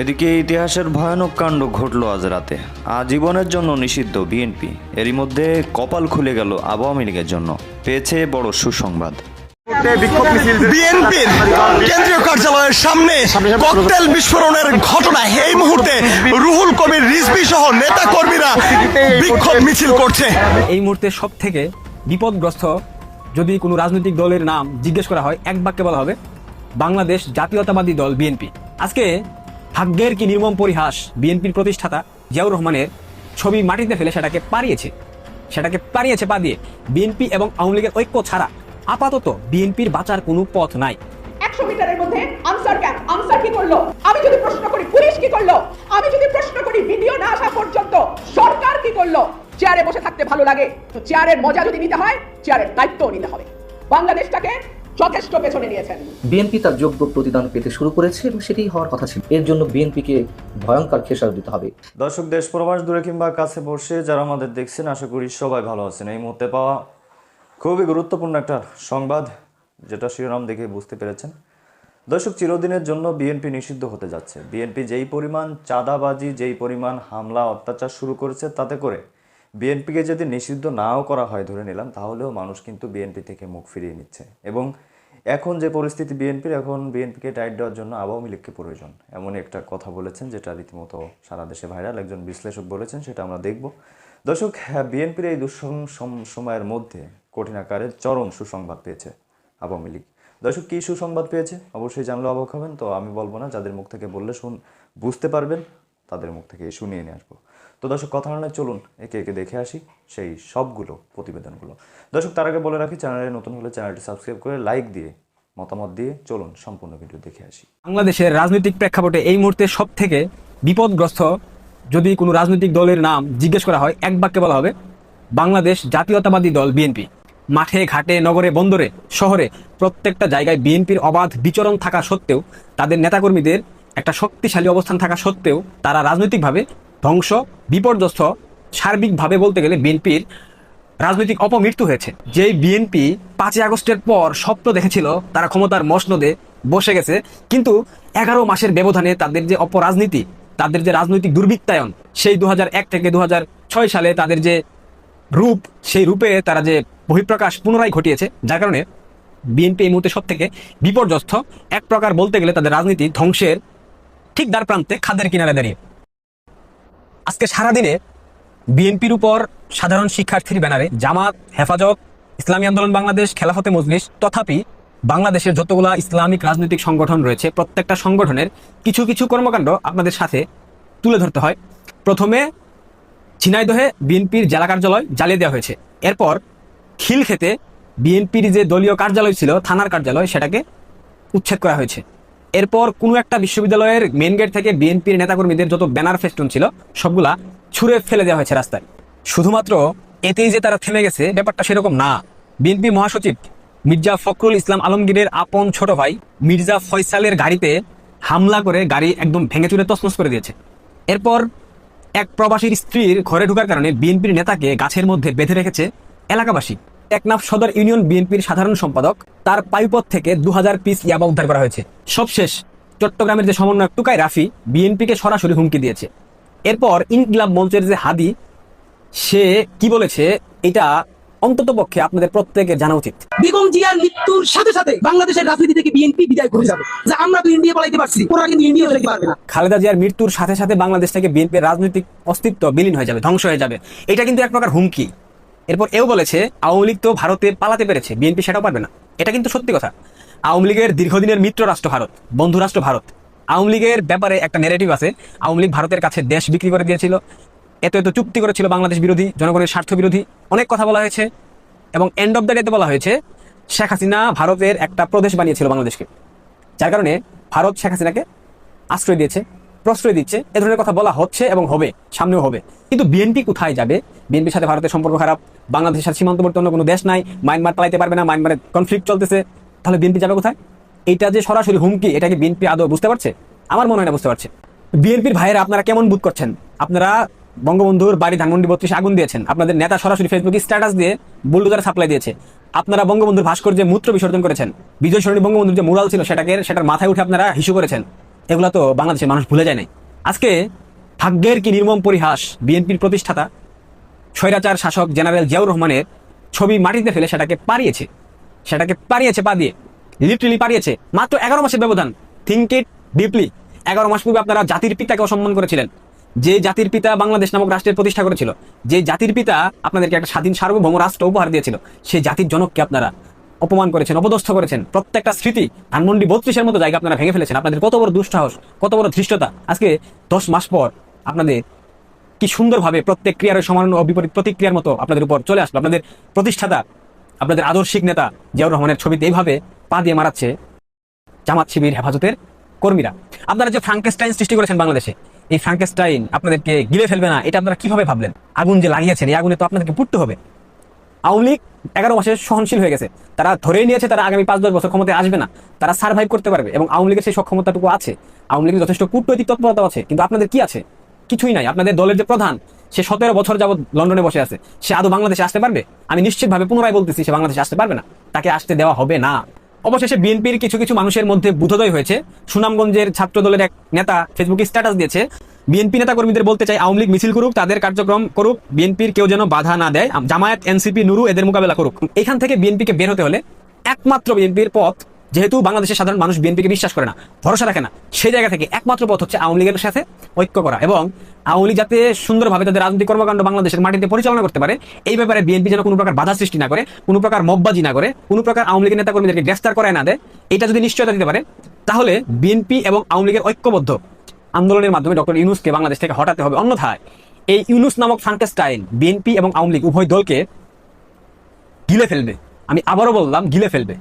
এদিকে ইতিহাসের ভয়ানক কাণ্ড ঘটল আজ রাতে। আজীবনের জন্য নিষিদ্ধ বিএনপি। এরই মধ্যে কপাল খুলে গেল আওয়ামী লীগের জন্য। পেয়েছে বড় সুসংবাদ। বিএনপির কেন্দ্রীয় কার্যালয়ের সামনে ককটেল বিস্ফোরণের ঘটনায় এই মুহূর্তে রুহুল কবির রিজভি সহ নেতা কর্মীরা বিক্ষোভ মিছিল করছে। এই মুহূর্তে সব থেকে বিপদগ্রস্ত যদি কোনো রাজনৈতিক দলের নাম জিজ্ঞেস করা হয় এক বাক্যে বলা হবে বাংলাদেশ জাতীয়তাবাদী দল বিএনপি। আজকে ভাগ্যের কি নির্মম পরিহাস বিএনপির প্রতিষ্ঠাতা জিয়াউর রহমানের ছবি মাটিতে ফেলে সেটাকে পারিয়েছে সেটাকে পারিয়েছে পা দিয়ে বিএনপি এবং আওয়ামী লীগের ঐক্য ছাড়া আপাতত বিএনপির বাঁচার কোনো পথ নাই। একশো মিটারের মধ্যে আনসার কি করল? আমি যদি প্রশ্ন করি, পুলিশ কি করল? আমি যদি প্রশ্ন করি, ভিডিও না আসা পর্যন্ত সরকার কি করল? চেয়ারে বসে থাকতে ভালো লাগে। তো চেয়ারের মজা যদি নিতে হয়, চেয়ারের নিতে হবে। বাংলাদেশটাকে যথেষ্ট পেছনে নিয়েছেন। বিএনপি তার যোগ্য প্রতিদান পেতে শুরু করেছে এবং সেটি হওয়ার কথা ছিল। এর জন্য বিএনপিকে ভয়ঙ্কর খেসার দিতে হবে। দর্শক দেশ প্রবাস দূরে কিংবা কাছে বসে যারা আমাদের দেখছেন আশা করি সবাই ভালো আছেন। এই মুহূর্তে পাওয়া খুবই গুরুত্বপূর্ণ একটা সংবাদ যেটা শিরোনাম দেখে বুঝতে পেরেছেন। দর্শক চিরদিনের জন্য বিএনপি নিষিদ্ধ হতে যাচ্ছে। বিএনপি যেই পরিমাণ চাঁদাবাজি যেই পরিমাণ হামলা অত্যাচার শুরু করেছে তাতে করে বিএনপিকে যদি নিষিদ্ধ নাও করা হয় ধরে নিলাম তাহলেও মানুষ কিন্তু বিএনপি থেকে মুখ ফিরিয়ে নিচ্ছে। এবং এখন যে পরিস্থিতি বিএনপির, এখন বিএনপিকে টাইট দেওয়ার জন্য আওয়ামী লীগকে প্রয়োজন। এমন একটা কথা বলেছেন, যেটা রীতিমতো সারা দেশে ভাইরাল। একজন বিশ্লেষক বলেছেন, সেটা আমরা দেখব। দর্শক হ্যাঁ বিএনপির এই দুঃসং সম- সময়ের মধ্যে কঠিন আকারে চরম সুসংবাদ পেয়েছে আওয়ামী লীগ। দর্শক, কী সুসংবাদ পেয়েছে? অবশ্যই জানলে অবাক হবেন। তো আমি বলব না, যাদের মুখ থেকে বললে শুন, বুঝতে পারবেন, তাদের মুখ থেকে শুনিয়ে নিয়ে আসব। তো দর্শক, কথা না চলুন একে একে দেখে আসি সেই সবগুলো প্রতিবেদনগুলো। দর্শক, তার আগে বলে রাখি, চ্যানেলে নতুন হলে চ্যানেলটি সাবস্ক্রাইব করে লাইক দিয়ে, মতামত দিয়ে চলুন সম্পূর্ণ ভিডিও দেখে আসি। বাংলাদেশের রাজনৈতিক প্রেক্ষাপটে এই মুহূর্তে সব থেকে বিপদগ্রস্ত যদি কোনো রাজনৈতিক দলের নাম জিজ্ঞেস করা হয়, এক বাক্যে বলা হবে, বাংলাদেশ জাতীয়তাবাদী দল, বিএনপি। মাঠে, ঘাটে, নগরে, বন্দরে, শহরে প্রত্যেকটা জায়গায় বিএনপির অবাধ বিচরণ থাকা সত্ত্বেও, তাদের নেতাকর্মীদের একটা শক্তিশালী অবস্থান থাকা সত্ত্বেও, তারা রাজনৈতিকভাবে ধ্বংস, বিপর্যস্ত, সার্বিকভাবে বলতে গেলে বিএনপির রাজনৈতিক অপমৃত্যু হয়েছে। যেই বিএনপি পাঁচই আগস্টের পর স্বপ্ন দেখেছিল, তারা ক্ষমতার মসনদে বসে গেছে। কিন্তু এগারো মাসের ব্যবধানে তাদের যে অপরাজনীতি, তাদের যে রাজনৈতিক দুর্বৃত্তায়ন, সেই দু হাজার এক থেকে দু হাজার ছয় সালে তাদের যে রূপ, সেই রূপে তারা যে বহিঃপ্রকাশ পুনরায় ঘটিয়েছে, যার কারণে বিএনপি এই মুহূর্তে সব থেকে বিপর্যস্ত। এক প্রকার বলতে গেলে তাদের রাজনীতি ধ্বংসের ঠিক দ্বার প্রান্তে খাদের কিনারে দাঁড়িয়ে। আজকে সারাদিনে বিএনপির উপর সাধারণ শিক্ষার্থীর ব্যানারে জামাত, হেফাজত, ইসলামী আন্দোলন, বাংলাদেশ, খেলাফতে মজলিস তথাপি বাংলাদেশের যতগুলা ইসলামিক রাজনৈতিক সংগঠন রয়েছে, প্রত্যেকটা সংগঠনের কিছু কিছু কর্মকাণ্ড আপনাদের সাথে তুলে ধরতে হয়। প্রথমে ঝিনাইদহে বিএনপির জেলা কার্যালয় জ্বালিয়ে দেওয়া হয়েছে। এরপর খিলক্ষেতে বিএনপির যে দলীয় কার্যালয় ছিল, থানার কার্যালয়, সেটাকে উচ্ছেদ করা হয়েছে। এরপর কোনো একটা বিশ্ববিদ্যালয়ের মেন গেট থেকে বিএনপির নেতাকর্মীদের যত ব্যানার ফেস্টুন ছিল, সবগুলা ছুঁড়ে ফেলে দেওয়া হয়েছে রাস্তায়। শুধুমাত্র এতেই যে তারা থেমে গেছে, ব্যাপারটা সেরকম না। বিএনপি মহাসচিব মির্জা ফখরুল ইসলাম আলমগীরের আপন ছোট ভাই মির্জা ফয়সালের গাড়িতে হামলা করে গাড়ি একদম ভেঙে চুরে তছনছ করে দিয়েছে। এরপর এক প্রবাসীর স্ত্রীর ঘরে ঢোকার কারণে বিএনপির নেতাকে গাছের মধ্যে বেঁধে রেখেছে এলাকাবাসী। টেকনাফ সদর ইউনিয়ন বিএনপির সাধারণ সম্পাদক তার পায়ুপথ থেকে দু হাজার পিস ইয়াবা উদ্ধার করা হয়েছে। সবশেষ চট্টগ্রামের যে সমন্বয়ক টুকাই রাফি বিএনপিকে সরাসরি হুমকি দিয়েছে। এরপর ইনকিলাব মঞ্চের যে হাদি সে কি বলেছে এটা অন্তত পক্ষে আপনাদের প্রত্যেকের জানা উচিত। বেগম জিয়ার মৃত্যুর সাথে সাথে বাংলাদেশের রাজনীতি থেকে বিএনপি বিদায় করে যাবে। যে আমরা তো ইন্ডিয়া পালাইতে পারছি ওরা কিন্তু ইন্ডিয়া যেতে পারবে না। খালেদা জিয়ার মৃত্যুর সাথে সাথে বাংলাদেশ থেকে বিএনপির রাজনৈতিক অস্তিত্ব বিলীন হয়ে যাবে ধ্বংস হয়ে যাবে। এটা কিন্তু এক প্রকার হুমকি। এরপর এও বলেছে, আওয়ামী লীগ তো ভারতে পালাতে পেরেছে, বিএনপি সেটাও পারবে না। এটা কিন্তু সত্যি কথা। আওয়ামী লীগের দীর্ঘদিনের মিত্র রাষ্ট্র ভারত, বন্ধু রাষ্ট্র ভারত। আওয়ামী লীগের ব্যাপারে একটা নেগেটিভ আছে। আওয়ামী লীগ ভারতের কাছে দেশ বিক্রি করে দিয়েছিল। এত এত চুক্তি করেছিল বাংলাদেশ বিরোধী, জনগণের স্বার্থ বিরোধী। অনেক কথা বলা হয়েছে। এবং এন্ড অব দ্য ডেতে বলা হয়েছে, শেখ হাসিনা ভারতের একটা প্রদেশ বানিয়েছিল বাংলাদেশকে। যার কারণে ভারত শেখ হাসিনাকে আশ্রয় দিয়েছে, প্রশ্রয় দিচ্ছে। এ ধরনের কথা বলা হচ্ছে এবং হবে, সামনেও হবে। কিন্তু বিএনপি কোথায় যাবে? বিএনপির সাথে ভারতের সম্পর্ক খারাপ, বাংলাদেশের সাথে সীমান্তবর্তী অন্য কোনো দেশ নাই মায়ানমার পালাইতে পারবে না মায়ানমারে কনফ্লিক্ট চলতেছে। তাহলে বিএনপি যাবে কোথায়? এইটা যে সরাসরি হুমকি এটাকে বিএনপি আদৌ বুঝতে পারছে? আমার মনে হয় না বুঝতে পারছে। বিএনপির ভাইয়েরা আপনারা কেমন বুধ করছেন? আপনারা বঙ্গবন্ধুর বাড়ি ধানমন্ডি বত্রিশে আগুন দিয়েছেন। আপনাদের নেতা সরাসরি ফেসবুকে স্ট্যাটাস দিয়ে বুলডোজার সাপ্লাই দিয়েছে। আপনারা বঙ্গবন্ধুর ভাস্কর্যে মূত্র বিসর্জন করেছেন। বিজয় সরণী বঙ্গবন্ধুর যে মুরাল ছিল, সেটাকে, সেটার মাথায় উঠে আপনারা হিসু করেছেন। এগুলো তো বাংলাদেশের মানুষ ভুলে যায় নাই। আজকে ভাগ্যের কি নির্মম পরিহাস বিএনপির প্রতিষ্ঠাতা স্বৈরাচার শাসক জেনারেল জিয়াউর রহমানের ছবি মাটিতে ফেলে সেটাকে পারিয়েছে সেটাকে পারিয়েছে পা দিয়ে। লিটারেলি পারিয়েছে মাত্র এগারো মাসের ব্যবধান। থিঙ্ক ইট ডিপলি এগারো মাস পূর্বে আপনারা জাতির পিতাকে অসম্মান করেছিলেন। যে জাতির পিতা বাংলাদেশ নামক রাষ্ট্রের প্রতিষ্ঠা করেছিল, যে জাতির পিতা আপনাদেরকে একটা স্বাধীন সার্বভৌম রাষ্ট্র উপহার দিয়েছিল, সেই জাতির জনককে আপনারা অপমান করেছেন, অপদস্থ করেছেন। প্রত্যেকটা স্মৃতি ধানমন্ডি বত্রিশের মতো জায়গা আপনারা ভেঙে ফেলেছেন। আপনাদের কত বড় দুঃসাহস, কত বড় ধৃষ্টতা। আজকে দশ মাস পর আপনাদের কি সুন্দরভাবে প্রত্যেক ক্রিয়ার সমান বিপরীত প্রতিক্রিয়ার মতো আপনাদের উপর চলে আসলো। আপনাদের প্রতিষ্ঠাতা, আপনাদের আদর্শিক নেতা জিয়াউর রহমানের ছবিতে এইভাবে পা দিয়ে মারাচ্ছে জামাত শিবির হেফাজতের কর্মীরা। আপনারা যে ফ্রাঙ্কেস্টাইন সৃষ্টি করেছেন বাংলাদেশে, এই ফ্রাঙ্কেস্টাইন আপনাদেরকে গিলে ফেলবে না, এটা আপনারা কীভাবে ভাবলেন? আগুন যে লাগিয়েছেন, এই আগুনে তো আপনাদেরকে পুড়তে হবে। আওয়ামী লীগ এগারো মাসে সহনশীল হয়ে গেছে। তারা ধরেই নিয়েছে, তারা আগামী পাঁচ দশ বছর ক্ষমতায় আসবে না। তারা সার্ভাইভ করতে পারবে এবং আওয়ামী লীগের সেই সক্ষমতাটুকু আছে। আওয়ামী লীগের যথেষ্ট কূটনৈতিক তৎপরতা আছে। কিন্তু আপনাদের কি আছে? কিছুই নাই। আপনাদের দলের যে প্রধান, সে সতেরো বছর যাবৎ লন্ডনে বসে আছে। সে আদৌ বাংলাদেশে আসতে পারবে? আমি নিশ্চিতভাবে পুনরায় বলতেছি, সে বাংলাদেশে আসতে পারবে না। তাকে আসতে দেওয়া হবে না। অবশেষে বিএনপির কিছু কিছু মানুষের মধ্যে বুধোদয় হয়েছে। সুনামগঞ্জের ছাত্র দলের এক নেতা ফেসবুকে স্ট্যাটাস দিয়েছে। বিএনপি নেতা কর্মীদের বলতে চাই, আওয়ামী লীগ মিছিল করুক, তাদের কার্যক্রম করুক, বিএনপির কেউ যেন বাধা না দেয়। জামায়াত, এনসিপি, নুরু এদের মোকাবেলা করুক। এখান থেকে বিএনপিকে বের হতে হলে একমাত্র বিএনপির পথ যেহেতু বাংলাদেশের সাধারণ মানুষ বিএনপিকে বিশ্বাস করে না, ভরসা রাখে না, সেই জায়গা থেকে একমাত্র পথ হচ্ছে আওয়ামী লীগের সাথে ঐক্য করা এবং আওয়ামী লীগ যাতে সুন্দরভাবে তাদের রাজনৈতিক কর্মকাণ্ড বাংলাদেশের মাটিতে পরিচালনা করতে পারে, এই ব্যাপারে বিএনপি যেন কোনো প্রকার বাধা সৃষ্টি না করে, কোনো প্রকার মব্বাজি না করে, কোনো প্রকার আওয়ামী লীগের নেতাকর্মীদেরকে গ্রেফতার করায় না দেয়, এটা যদি নিশ্চয়তা দিতে পারে, তাহলে বিএনপি এবং আওয়ামী লীগের ঐক্যবদ্ধ আন্দোলনের মাধ্যমে ডক্টর ইউনুসকে বাংলাদেশ থেকে হটাতে হবে। অন্যথায় এই ইউনুস নামক ফ্রাঙ্কেস্টাইন বিএনপি এবং আওয়ামী লীগ উভয় দলকে গিলে ফেলবে। আমি আবারও বললাম, গিলে ফেলবে।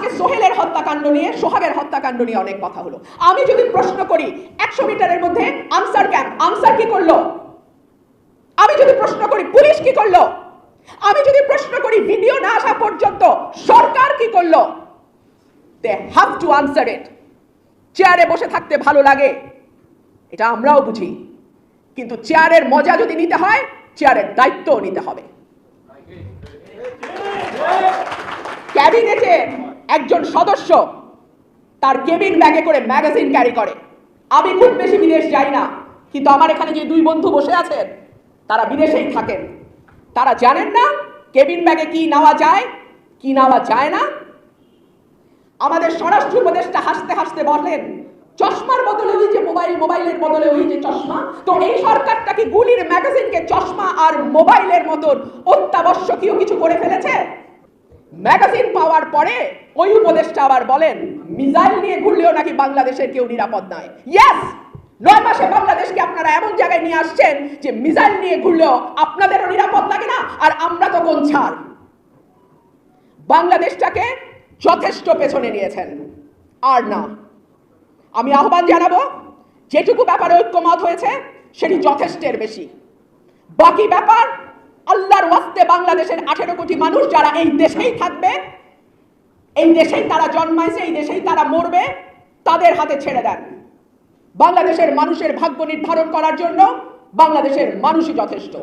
আজকে সোহেলের হত্যাকাণ্ড নিয়ে, সোহাগের হত্যাকাণ্ড নিয়ে অনেক কথা হলো। আমি যদি প্রশ্ন করি, একশো মিটারের মধ্যে আনসার ক্যাম্প আনসার কি করল? আমি যদি প্রশ্ন করি, পুলিশ কি করল? আমি যদি প্রশ্ন করি, ভিডিও না আসা পর্যন্ত সরকার কি করল? They have to answer it চেয়ারে বসে থাকতে ভালো লাগে। এটা আমরাও বুঝি। কিন্তু চেয়ারের মজা যদি নিতে হয় চেয়ারের দায়িত্বও নিতে হবে। ক্যাবিনেটে একজন সদস্য তার কেবিন ব্যাগে করে ম্যাগাজিন ক্যারি করে। আমি খুব বেশি বিদেশ যাই না, কিন্তু আমার এখানে যে দুই বন্ধু বসে আছেন, তারা বিদেশেই থাকেন। তারা জানেন না কেবিন ব্যাগে কি নেওয়া যায়, কি নেওয়া যায় না। আমাদের স্বরাষ্ট্র উপদেশটা হাসতে হাসতে বলেন চশমার বদলে ওই যে মোবাইল, মোবাইলের বদলে ওই যে চশমা, তো এই সরকারটা কি গুলির ম্যাগাজিনকে চশমা আর মোবাইলের মতন অত্যাবশ্যকীয় কিছু করে ফেলেছে? ম্যাগাজিন পাওয়ার পরে ওই উপদেশটা আবার বলেন, মিসাইল নিয়ে ঘুরলেও নাকি বাংলাদেশের কেউ নিরাপদ নয়। ইয়েস নয় মাসে বাংলাদেশকে আপনারা এমন জায়গায় নিয়ে আসছেন যে মিসাইল নিয়ে ঘুরলেও আপনাদেরও নিরাপদ লাগে না, আর আমরা তো কোন ছাড় বাংলাদেশটাকে যথেষ্ট পেছনে নিয়েছেন। আর না, আমি আহ্বান জানাব, যেটুকু ব্যাপারে ঐক্যমত হয়েছে, সেটি যথেষ্টের বেশি। বাকি ব্যাপার আল্লাহর ওয়াস্তে বাংলাদেশের আঠেরো কোটি মানুষ যারা এই দেশেই থাকবে, এই দেশেই তারা জন্মাইছে, এই দেশেই তারা মরবে, তাদের হাতে ছেড়ে দেন। বাংলাদেশের মানুষের ভাগ্য নির্ধারণ করার জন্য বাংলাদেশের মানুষই যথেষ্ট।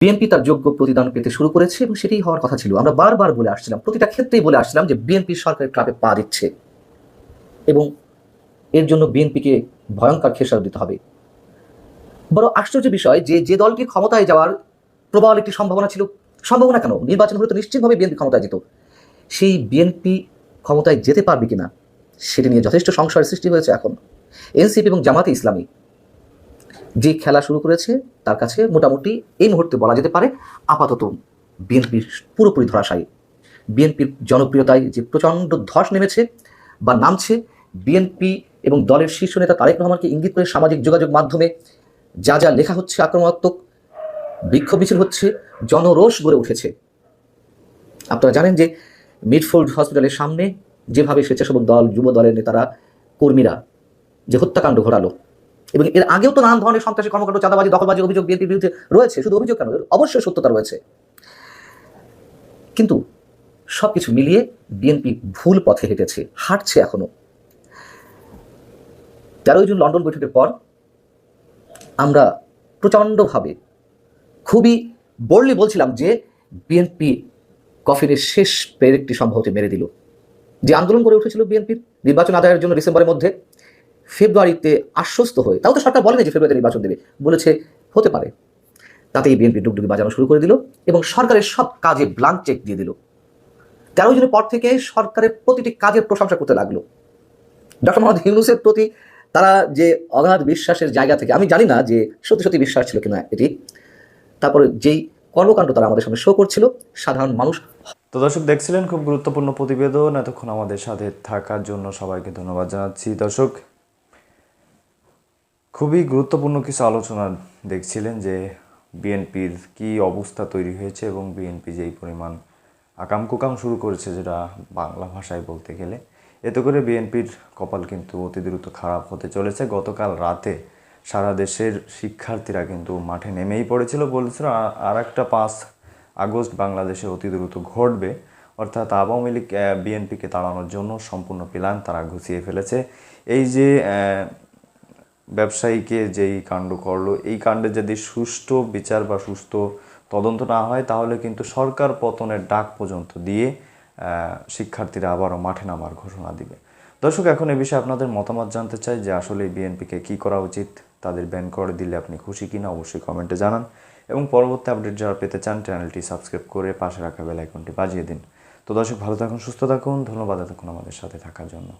বিএনপি তার যোগ্য প্রতিদান পেতে শুরু করেছে এবং সেটাই হওয়ার কথা ছিল। আমরা বারবার বলে আসছিলাম, প্রতিটা ক্ষেত্রেই বলে আসছিলাম যে বিএনপি সরকারের ট্রাপে পা দিচ্ছে এবং এর জন্য বিএনপিকে ভয়ঙ্কর খেসার দিতে হবে। বড় আশ্চর্য বিষয় যে যে দলটি ক্ষমতায় যাওয়ার প্রবল একটি সম্ভাবনা ছিল। সম্ভাবনা কেন? নির্বাচন হলে তো নিশ্চিতভাবে বিএনপি ক্ষমতায় যেত। সেই বিএনপি ক্ষমতায় যেতে পারবে কিনা, সেটা নিয়ে যথেষ্ট সংশয়ের সৃষ্টি হয়েছে এখন। এনসিপি এবং জামাতে ইসলামী যে খেলা শুরু করেছে, তার কাছে মোটামুটি এই মুহূর্তে বলা যেতে পারে আপাতত বিএনপির পুরোপুরি ধরাশায়ী। বিএনপির জনপ্রিয়তায় যে প্রচণ্ড ধস নেমেছে বা নামছে, বিএনপি এবং দলের শীর্ষ নেতা তারেক রহমানকে ইঙ্গিত করে সামাজিক যোগাযোগ মাধ্যমে যা যা লেখা হচ্ছে আক্রমণাত্মক বিক্ষোভ মিছিল হচ্ছে, জনরোষ গড়ে উঠেছে। আপনারা জানেন যে মিডফোল্ড হসপিটালের সামনে যেভাবে স্বেচ্ছাসেবক দল, যুব দলের নেতারা, কর্মীরা যে হত্যাকাণ্ড ঘটালো, এবং এর আগেও তো নানান ধরনের সন্ত্রাসী কর্মকাণ্ড, চাঁদাবাজি, দখলবাজি অভিযোগ বিএনপির বিরুদ্ধে রয়েছে, শুধু অভিযোগ কেন? অবশ্যই সত্যতা রয়েছে। কিন্তু সব কিছু মিলিয়ে বিএনপি ভুল পথে হেঁটেছে, হাঁটছে এখনও। তেরোই জুন লন্ডন বৈঠকের পর আমরা প্রচণ্ডভাবে খুবই বোল্ডলি বলছিলাম যে বিএনপি কফিনের শেষ পেরেকটি সম্ভবত মেরে দিল। যে আন্দোলন করে উঠেছিল বিএনপির নির্বাচন আদায়ের জন্য ডিসেম্বরের মধ্যে, ফেব্রুয়ারিতে আশ্বস্ত হয়ে, তাও তো সরকার বলেনি যে ফেব্রুয়ারিতে নির্বাচন দেবে, বলেছে হতে পারে। তাতেই বিএনপি ডুগডুগি বাজানো শুরু করে দিল এবং সরকারের সব কাজে ব্লাঙ্ক চেক দিয়ে দিল। তেরো জনের পর থেকে সরকারের প্রতিটি কাজের প্রশংসা করতে লাগল। ডক্টর মোহাম্মদ ইউনুসের প্রতি তারা যে অগাধ বিশ্বাসের জায়গা থেকে, আমি জানি না যে সত্যি সত্যি বিশ্বাস ছিল কিনা এটি তারপরে যেই কর্মকাণ্ড তারা আমাদের সামনে শো করছিল, সাধারণ মানুষ তো দর্শক দেখছিলেন খুব গুরুত্বপূর্ণ প্রতিবেদন, এতক্ষণ আমাদের সাথে থাকার জন্য সবাইকে ধন্যবাদ জানাচ্ছি। দর্শক, খুবই গুরুত্বপূর্ণ কিছু আলোচনা দেখছিলেন যে বিএনপির কি অবস্থা তৈরি হয়েছে এবং বিএনপি যেই পরিমাণ আকাম কুকাম শুরু করেছে যেটা বাংলা ভাষায় বলতে গেলে, এতে করে বিএনপির কপাল কিন্তু অতি দ্রুত খারাপ হতে চলেছে। গতকাল রাতে সারা দেশের শিক্ষার্থীরা কিন্তু মাঠে নেমেই পড়েছিল। বলেছিল আর একটা পাঁচ আগস্ট বাংলাদেশে অতি দ্রুত ঘটবে। অর্থাৎ আওয়ামী লীগ বিএনপিকে তাড়ানোর জন্য সম্পূর্ণ প্ল্যান তারা গুছিয়ে ফেলেছে। এই যে ব্যবসায়ীকে যেই কাণ্ড করল, এই কাণ্ডে যদি সুষ্ঠু বিচার বা সুস্থ তদন্ত না হয়, তাহলে কিন্তু সরকার পতনের ডাক পর্যন্ত দিয়ে শিক্ষার্থীরা আবারও মাঠে নামার ঘোষণা দিবে। দর্শক, এখন এ বিষয়ে আপনাদের মতামত জানতে চাই যে আসলে বিএনপিকে কি করা উচিত? তাদের ব্যান করে দিলে আপনি খুশি কিনা অবশ্যই কমেন্টে জানান। এবং পরবর্তী আপডেট যারা পেতে চান চ্যানেলটি সাবস্ক্রাইব করে পাশে রাখা বেল আইকনটি বাজিয়ে দিন। তো দর্শক, ভালো থাকুন, সুস্থ থাকুন। ধন্যবাদ এতক্ষণ আমাদের সাথে থাকার জন্য।